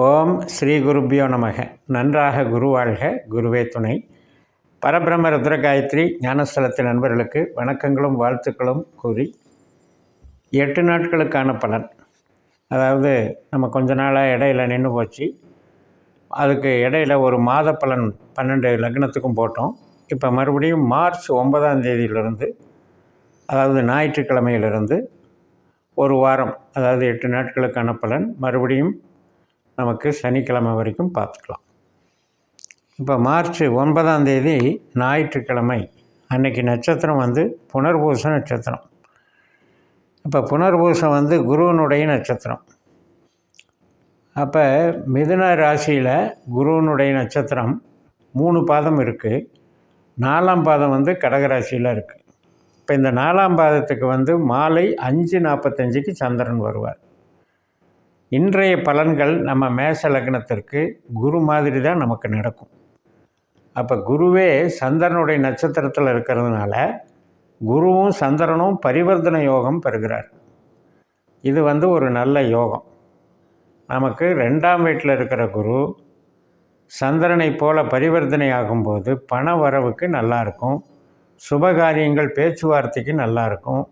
ஓம் ஸ்ரீ குருப்பியோ நமக. நன்றாக குருவாழ்க குருவே துணை. பரபிரம ருத்ரகாயத்ரி ஞானஸ்தலத்தின் நண்பர்களுக்கு வணக்கங்களும் வாழ்த்துக்களும் கூறி எட்டு நாட்களுக்கான பலன். அதாவது நம்ம கொஞ்ச நாளாக இடையில நின்று போச்சு. அதுக்கு இடையில ஒரு மாத பலன் பன்னெண்டு லக்னத்துக்கும் போட்டோம். இப்போ மறுபடியும் மார்ச் ஒன்பதாம் தேதியிலிருந்து அதாவது ஞாயிற்றுக்கிழமையிலிருந்து ஒரு வாரம் அதாவது எட்டு நாட்களுக்கான பலன். மறுபடியும் நமக்கு சனிக்கிழமை வரைக்கும் பார்த்துக்கலாம். இப்போ மார்ச் ஒன்பதாம் தேதி ஞாயிற்றுக்கிழமை. அன்னைக்கு நட்சத்திரம் வந்து புனர்பூச நட்சத்திரம். இப்போ புனர்பூசம் வந்து குருவனுடைய நட்சத்திரம். அப்போ மிதுன ராசியில் குருவனுடைய நட்சத்திரம் மூணு பாதம் இருக்குது நாலாம் பாதம் வந்து கடகராசியில் இருக்குது இப்போ இந்த நாலாம் பாதத்துக்கு வந்து மாலை அஞ்சு நாற்பத்தஞ்சுக்கு சந்திரன் வருவார். இன்றைய பலன்கள் நம்ம மேச லக்னத்திற்கு குரு மாதிரி தான் நமக்கு நடக்கும். அப்போ குருவே சந்திரனுடைய நட்சத்திரத்தில் இருக்கிறதுனால குருவும் சந்திரனும் பரிவர்த்தனை யோகம் பெறுகிறார். இது வந்து ஒரு நல்ல யோகம். நமக்கு ரெண்டாம் வீட்டில் இருக்கிற குரு சந்திரனை போல பரிவர்த்தனை ஆகும்போது பண வரவுக்கு நல்லாயிருக்கும் சுபகாரியங்கள் பேச்சுவார்த்தைக்கு நல்லாயிருக்கும்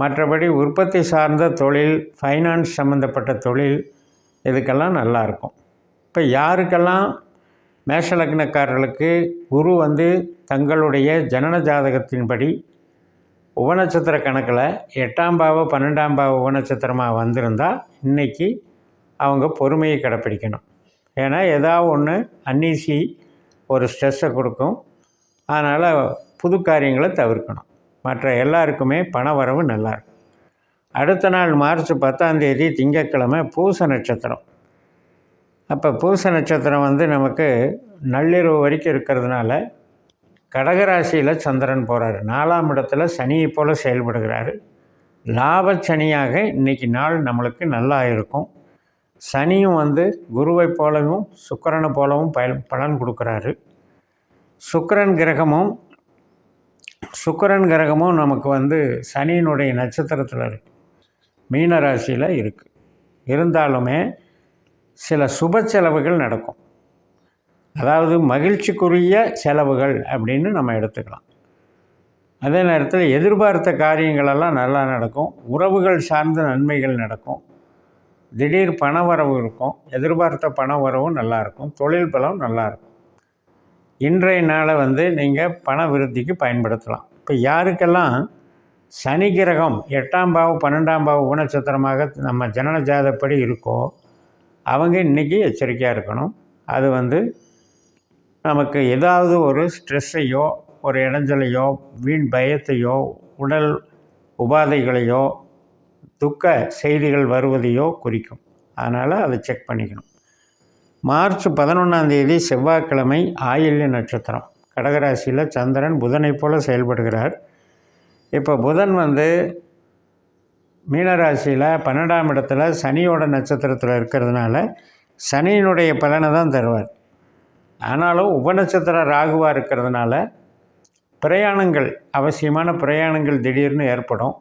மற்றபடி உற்பத்தி சார்ந்த தொழில் ஃபைனான்ஸ் சம்மந்தப்பட்ட தொழில் இதுக்கெல்லாம் நல்லாயிருக்கும் இப்போ யாருக்கெல்லாம் மேஷலக்னக்காரர்களுக்கு குரு வந்து தங்களுடைய ஜனன ஜாதகத்தின்படி உபநட்சத்திர கணக்கில் எட்டாம் பாவ பன்னெண்டாம் பாவ உபநட்சத்திரமாக வந்திருந்தால் இன்றைக்கி அவங்க பொறுமையை கடைப்பிடிக்கணும். ஏன்னா ஏதாவது ஒன்று அன்னீசி ஒரு ஸ்ட்ரெஸ்ஸை கொடுக்கும். அதனால் புது காரியங்களை தவிர்க்கணும். மற்ற எல்லாருக்குமே பண வரவு நல்லாயிருக்கும் அடுத்த நாள் மார்ச் பத்தாம் தேதி திங்கட்கிழமை பூச நட்சத்திரம். அப்போ பூச நட்சத்திரம் வந்து நமக்கு நள்ளிரவு வரைக்கும் இருக்கிறதுனால கடகராசியில் சந்திரன் போகிறாரு நாலாம் இடத்துல சனியை போல் செயல்படுகிறாரு. லாப சனியாக இன்றைக்கி நாள் நம்மளுக்கு நல்லா இருக்கும். சனியும் வந்து குருவை போலவும் சுக்கரனை போலவும் பயன் பலன் கொடுக்குறாரு. சுக்கரன் கிரகமும் சுக்கரன் கிரகமும் நமக்கு வந்து சனியினுடைய நட்சத்திரத்தில் இருக்குது மீன ராசியில் இருக்குது இருந்தாலுமே சில சுப செலவுகள் நடக்கும். அதாவது மகிழ்ச்சிக்குரிய செலவுகள் அப்படின்னு நம்ம எடுத்துக்கலாம். அதே நேரத்தில் எதிர்பார்த்த காரியங்களெல்லாம் நல்லா நடக்கும். உறவுகள் சார்ந்த நன்மைகள் நடக்கும். திடீர் பண வரவு இருக்கும். எதிர்பார்த்த பண வரவும் நல்லாயிருக்கும் தொழில் பலம் நல்லாயிருக்கும் இன்றைய நாளை வந்து நீங்கள் பண விருத்திக்கு பயன்படுத்தலாம். இப்போ யாருக்கெல்லாம் சனி கிரகம் எட்டாம் பாவ பன்னெண்டாம் பாவ உணச்சத்திரமாக நம்ம ஜனன ஜாதப்படி இருக்கோ அவங்க இன்றைக்கி எச்சரிக்கையாக இருக்கணும். அது வந்து நமக்கு ஏதாவது ஒரு ஸ்ட்ரெஸ்ஸையோ ஒரு இடைஞ்சலையோ வீண் பயத்தையோ உடல் உபாதைகளையோ துக்க செய்திகள் வருவதையோ குறிக்கும். அதனால் அதை செக் பண்ணிக்கணும். மார்ச் பதினொன்றாந்தேதி செவ்வாய்க்கிழமை ஆயில்ய நட்சத்திரம். கடகராசியில் சந்திரன் புதனை போல் செயல்படுகிறார். இப்போ புதன் வந்து மீனராசியில் பன்னெண்டாம் இடத்துல சனியோட நட்சத்திரத்தில் இருக்கிறதுனால சனியினுடைய பலனை தான் தருவார். ஆனாலும் உபநட்சத்திர ராகுவாக இருக்கிறதுனால பிரயாணங்கள் அவசியமான பிரயாணங்கள் திடீர்னு ஏற்படும்.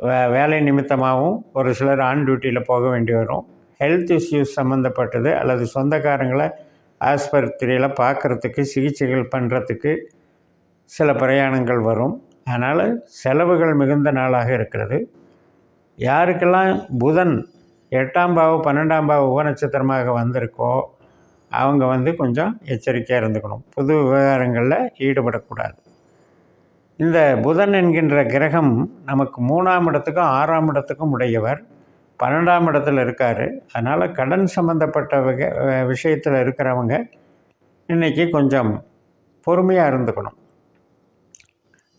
வே வேலை நிமித்தமாகவும் ஒரு சிலர் ஆன் டியூட்டியில் போக வேண்டி வரும். ஹெல்த் இஷ்யூஸ் சம்மந்தப்பட்டது அல்லது சொந்தக்காரங்களை ஆஸ்பத்திரியில் பார்க்குறதுக்கு சிகிச்சைகள் பண்ணுறதுக்கு சில பிரயாணங்கள் வரும். அதனால் செலவுகள் மிகுந்த நாளாக இருக்கிறது. யாருக்கெல்லாம் புதன் எட்டாம் பாவு பன்னெண்டாம் பாவு உபநட்சத்திரமாக வந்திருக்கோ அவங்க வந்து கொஞ்சம் எச்சரிக்கையாக இருந்துக்கணும். புது விவகாரங்களில் ஈடுபடக்கூடாது. இந்த புதன் என்கின்ற கிரகம் நமக்கு மூணாம் இடத்துக்கும் ஆறாம் இடத்துக்கும் உடையவர். பன்னெண்டாம் இடத்துல இருக்கார். அதனால் கடன் சம்மந்தப்பட்ட வகை விஷயத்தில் இருக்கிறவங்க இன்றைக்கி கொஞ்சம் பொறுமையாக இருந்துக்கணும்.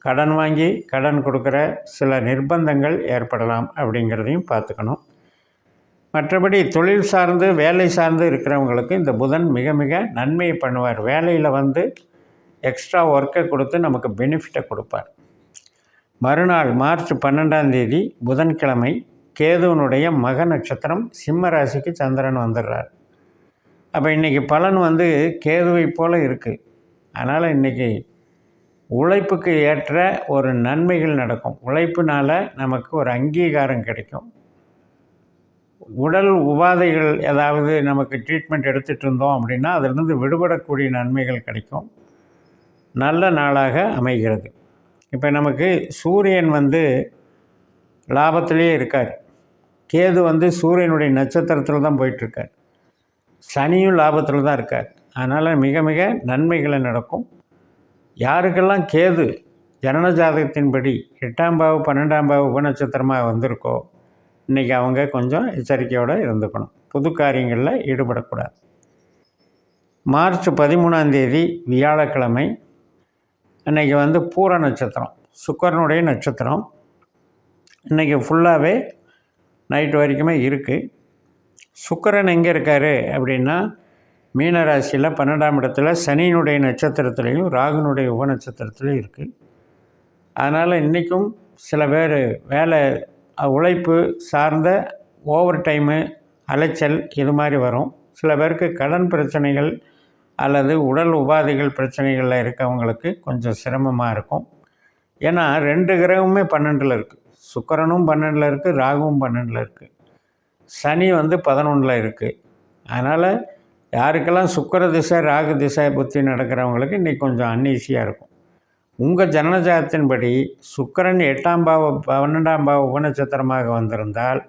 கடன் வாங்கி கடன் கொடுக்குற சில நிர்பந்தங்கள் ஏற்படலாம் அப்படிங்கிறதையும் பார்த்துக்கணும். மற்றபடி தொழில் சார்ந்து வேலை சார்ந்து இருக்கிறவங்களுக்கு இந்த புதன் மிக மிக நன்மையை பண்ணுவார். வேலையில் வந்து எக்ஸ்ட்ரா ஒர்க்கை கொடுத்து நமக்கு பெனிஃபிட்டை கொடுப்பார். மறுநாள் மார்ச் பன்னெண்டாம் தேதி புதன்கிழமை கேதுவனுடைய மக நட்சத்திரம் சிம்ம ராசிக்கு சந்திரன் வந்துடுறார். அப்போ இன்றைக்கி பலன் வந்து கேதுவை போல் இருக்குது அதனால் இன்றைக்கி உழைப்புக்கு ஏற்ற ஒரு நன்மைகள் நடக்கும். உழைப்புனால் நமக்கு ஒரு அங்கீகாரம் கிடைக்கும். உடல் உபாதைகள் ஏதாவது நமக்கு ட்ரீட்மெண்ட் எடுத்துகிட்டு இருந்தோம் அப்படின்னா அதிலிருந்து விடுபடக்கூடிய நன்மைகள் கிடைக்கும். நல்ல நாளாக அமைகிறது. இப்போ நமக்கு சூரியன் வந்து லாபத்திலேயே இருக்கார். கேது வந்து சூரியனுடைய நட்சத்திரத்தில் தான் போயிட்டுருக்கார். சனியும் லாபத்தில் தான் இருக்கார். அதனால் மிக மிக நன்மைகளை நடக்கும். யாருக்கெல்லாம் கேது ஜனன ஜாதகத்தின்படி எட்டாம் பாவு பன்னெண்டாம் பாவு உபநட்சத்திரமாக வந்திருக்கோ இன்றைக்கி அவங்க கொஞ்சம் எச்சரிக்கையோடு இருந்துக்கணும். புது காரியங்களில் ஈடுபடக்கூடாது. மார்ச் பதிமூணாம் தேதி வியாழக்கிழமை இன்றைக்கி வந்து பூர நட்சத்திரம் சுக்கரனுடைய நட்சத்திரம். இன்றைக்கி ஃபுல்லாகவே நைட்டு வரைக்குமே இருக்குது சுக்கரன் எங்கே இருக்கார் அப்படின்னா மீனராசியில் பன்னெண்டாம் இடத்துல சனியினுடைய நட்சத்திரத்துலேயும் ராகுனுடைய உப நட்சத்திரத்துலேயும் இருக்குது அதனால் இன்றைக்கும் சில பேர் வேலை உழைப்பு சார்ந்த ஓவர் டைமு அலைச்சல் இது மாதிரி வரும். சில பேருக்கு கடன் பிரச்சனைகள் அல்லது உடல் உபாதைகள் பிரச்சனைகளில் இருக்கவங்களுக்கு கொஞ்சம் சிரமமாக இருக்கும். ஏன்னா ரெண்டு கிரகமுமே பன்னெண்டில் இருக்குது சுக்கரனும் பன்னெண்டில் இருக்குது ராகுவும் பன்னெண்டில் இருக்குது சனி வந்து பதினொன்றில் இருக்குது அதனால் யாருக்கெல்லாம் சுக்கர திசை ராகு திசை புத்தி நடக்கிறவங்களுக்கு இன்றைக்கி கொஞ்சம் அன்ஈஸியாக இருக்கும். உங்கள் ஜனனஜாதத்தின்படி சுக்கரன் எட்டாம் பாவ பன்னெண்டாம் பாவ உபநட்சத்திரமாக வந்திருந்தால்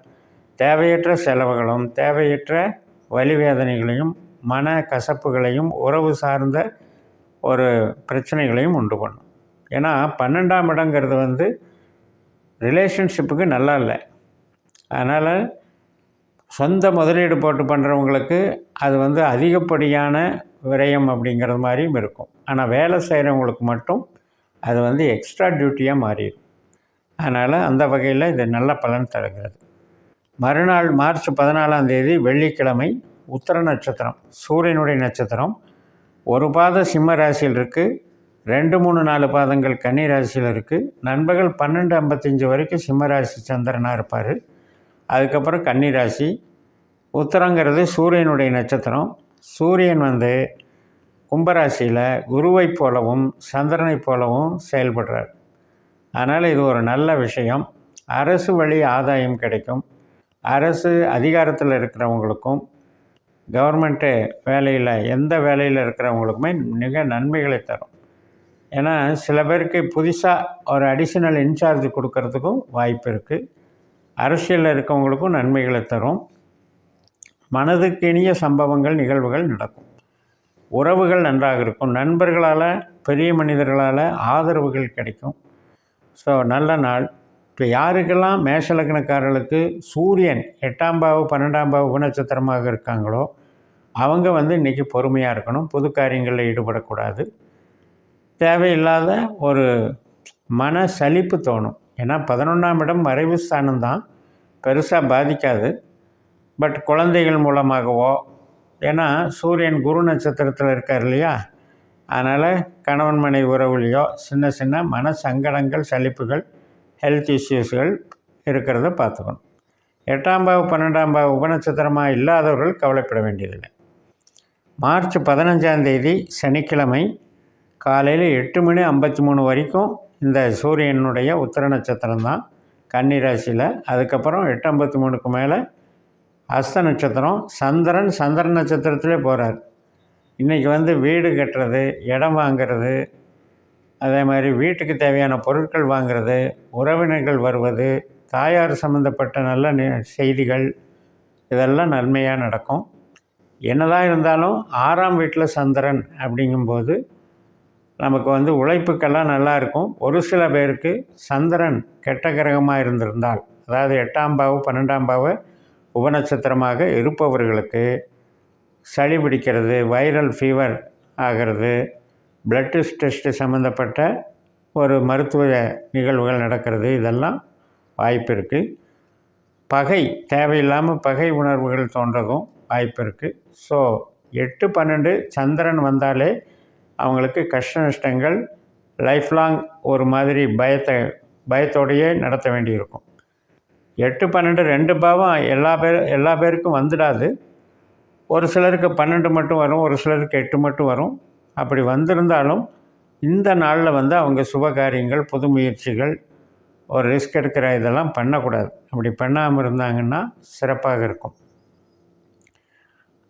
தேவையற்ற செலவுகளும் தேவையற்ற வலிவேதனைகளையும் மன கசப்புகளையும் உறவு சார்ந்த ஒரு பிரச்சனைகளையும் உண்டு பண்ணும். ஏன்னா பன்னெண்டாம் இடங்கிறது வந்து ரிலேஷன்ஷிப்புக்கு நல்லா இல்லை. அதனால் சொந்த முதலீடு போட்டு பண்ணுறவங்களுக்கு அது வந்து அதிகப்படியான விரயம் அப்படிங்கிறது மாதிரியும் இருக்கும். ஆனால் வேலை செய்கிறவங்களுக்கு மட்டும் அது வந்து எக்ஸ்ட்ரா டியூட்டியாக மாறிடும் அதனால் அந்த வகையில் இது நல்ல பலன் தருகிறது. மறுநாள் மார்ச் பதினாலாம் தேதி வெள்ளிக்கிழமை உத்தர நட்சத்திரம் சூரியனுடைய நட்சத்திரம். ஒரு பாத சிம்ம ராசியில் இருக்குது ரெண்டு மூணு நாலு பாதங்கள் கன்னி ராசியில் இருக்குது நண்பர்கள் பன்னெண்டு ஐம்பத்தஞ்சு வரைக்கும் சிம்மராசி சந்திரனாக இருப்பார். அதுக்கப்புறம் கன்னி ராசி உத்தரங்கிறது சூரியனுடைய நட்சத்திரம். சூரியன் வந்து கும்பராசியில் குருவைப் போலவும் சந்திரனைப் போலவும் செயல்படுறார். அதனால் இது ஒரு நல்ல விஷயம். அரசு வழி ஆதாயம் கிடைக்கும். அரசு அதிகாரத்தில் இருக்கிறவங்களுக்கும் கவர்மெண்ட்டு வேலையில் எந்த வேலையில் இருக்கிறவங்களுக்குமே மிக நன்மைகளை தரும். ஏன்னா சில பேருக்கு புதுசாக ஒரு அடிஷ்னல் இன்சார்ஜ் கொடுக்கறதுக்கும் வாய்ப்பு இருக்குது அரசியலில் இருக்கவங்களுக்கும் நன்மைகளை தரும். மனதுக்கு இனிய சம்பவங்கள் நிகழ்வுகள் நடக்கும். உறவுகள் நன்றாக இருக்கும். நண்பர்களால் பெரிய மனிதர்களால் ஆதரவுகள் கிடைக்கும். ஸோ நல்ல நாள். இப்போ யாருக்கெல்லாம் மேஷலக்கணக்காரர்களுக்கு சூரியன் எட்டாம் பாவு பன்னெண்டாம் பாவு குணச்சத்திரமாக இருக்காங்களோ அவங்க வந்து இன்றைக்கி பொறுமையாக இருக்கணும். புது காரியங்களில் ஈடுபடக்கூடாது. தேவையில்லாத ஒரு மன சலிப்பு தோணும். ஏன்னா பதினொன்றாம் இடம் மறைவு ஸ்தானம் தான். பெருசாக பாதிக்காது. பட் குழந்தைகள் மூலமாகவோ ஏன்னா சூரியன் குரு நட்சத்திரத்தில் இருக்கார் இல்லையா? அதனால் கணவன் மனை உறவுலையோ சின்ன சின்ன மன சங்கடங்கள் சலிப்புகள் ஹெல்த் இஷ்யூஸ்கள் இருக்கிறத பார்த்துக்கணும். எட்டாம் பாவு பன்னெண்டாம் பாவு உபநட்சத்திரமாக இல்லாதவர்கள் கவலைப்பட வேண்டியதில்லை. மார்ச் பதினஞ்சாம் தேதி சனிக்கிழமை காலையில் எட்டு மணி ஐம்பத்தி மூணு வரைக்கும் இந்த சூரியனுடைய உத்தர நட்சத்திரம் தான். கன்னிராசியில் அதுக்கப்புறம் எட்டு ஐம்பத்தி மூணுக்கு மேலே அஸ்த நட்சத்திரம். சந்திரன் சந்திர நட்சத்திரத்திலே போகிறார் இன்றைக்கி வந்து வீடு கட்டுறது இடம் வாங்கிறது அதே மாதிரி வீட்டுக்கு தேவையான பொருட்கள் வாங்கிறது உறவினர்கள் வருவது தாயார் சம்மந்தப்பட்ட நல்ல செய்திகள் இதெல்லாம் நன்மையாக நடக்கும். என்னதான் இருந்தாலும் ஆறாம் வீட்டில் சந்திரன் அப்படிங்கும்போது நமக்கு வந்து உழைப்புக்கெல்லாம் நல்லா இருக்கும். ஒரு சில பேருக்கு சந்திரன் கெட்ட கிரகமாக இருந்திருந்தால் அதாவது எட்டாம் பாவு பன்னெண்டாம் பாவு உபநட்சத்திரமாக இருப்பவர்களுக்கு சளி பிடிக்கிறது வைரல் ஃபீவர் ஆகிறது பிளட்டு டெஸ்ட்டு சம்மந்தப்பட்ட ஒரு மருத்துவ நிகழ்வுகள் நடக்கிறது. இதெல்லாம் வாய்ப்பு இருக்குது பகை தேவையில்லாமல் பகை உணர்வுகள் தோன்றதும் வாய்ப்பு இருக்குது ஸோ எட்டு பன்னெண்டு சந்திரன் வந்தாலே அவங்களுக்கு கஷ்ட நஷ்டங்கள் லைஃப் லாங் ஒரு மாதிரி பயத்தை பயத்தோடையே நடத்த வேண்டியிருக்கும். எட்டு பன்னெண்டு ரெண்டு பாவம் எல்லா பேர் எல்லா பேருக்கும் வந்துடாது. ஒரு சிலருக்கு பன்னெண்டு மட்டும் வரும் ஒரு சிலருக்கு எட்டு மட்டும் வரும். அப்படி வந்திருந்தாலும் இந்த நாளில் வந்து அவங்க சுப காரியங்கள் புது முயற்சிகள் ஒரு ரிஸ்க் எடுக்கிற இதெல்லாம் பண்ணக்கூடாது. அப்படி பண்ணாமல் இருந்தாங்கன்னா சிறப்பாக இருக்கும்.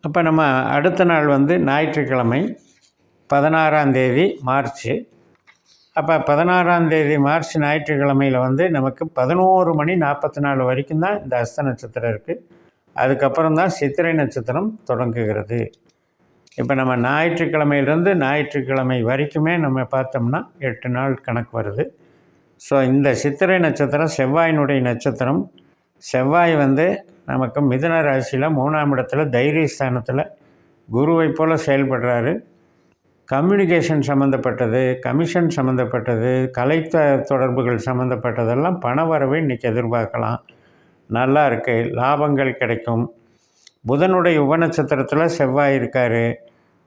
அப்போ நம்ம அடுத்த நாள் வந்து ஞாயிற்றுக்கிழமை பதினாறாம் தேதி மார்ச் அப்போ பதினாறாம் தேதி மார்ச் ஞாயிற்றுக்கிழமையில் வந்து நமக்கு பதினோரு மணி நாற்பத்தி நாலு வரைக்கும் தான் இந்த அஸ்த நட்சத்திரம் இருக்குது அதுக்கப்புறம் தான் சித்திரை நட்சத்திரம் தொடங்குகிறது. இப்போ நம்ம ஞாயிற்றுக்கிழமையிலேருந்து ஞாயிற்றுக்கிழமை வரைக்குமே நம்ம பார்த்தோம்னா எட்டு நாள் கணக்கு வருது. ஸோ இந்த சித்திரை நட்சத்திரம் செவ்வாயினுடைய நட்சத்திரம் செவ்வாய் வந்து நமக்கு மிதுன ராசியில் மூணாம் இடத்துல தைரிய ஸ்தானத்தில் குருவை போல் செயல்படுறாரு. கம்யூனிகேஷன் சம்மந்தப்பட்டது கமிஷன் சம்மந்தப்பட்டது கலை தொடர்புகள் சம்மந்தப்பட்டதெல்லாம் பண வரவை இன்றைக்கி எதிர்பார்க்கலாம். நல்லா இருக்குது லாபங்கள் கிடைக்கும். புதனுடைய உபநட்சத்திரத்தில் செவ்வாய் இருக்கார்.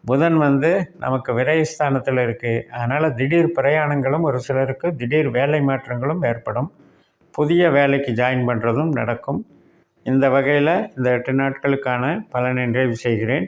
புதன் வந்து நமக்கு விரயஸ்தானத்தில் இருக்குது அதனால் திடீர் பிரயாணங்களும் ஒரு சிலருக்கு திடீர் வேலை மாற்றங்களும் ஏற்படும். புதிய வேலைக்கு ஜாயின் பண்ணுறதும் நடக்கும். இந்த வகையில் இந்த எட்டு நாட்களுக்கான பலனை நிறைவு செய்கிறேன்.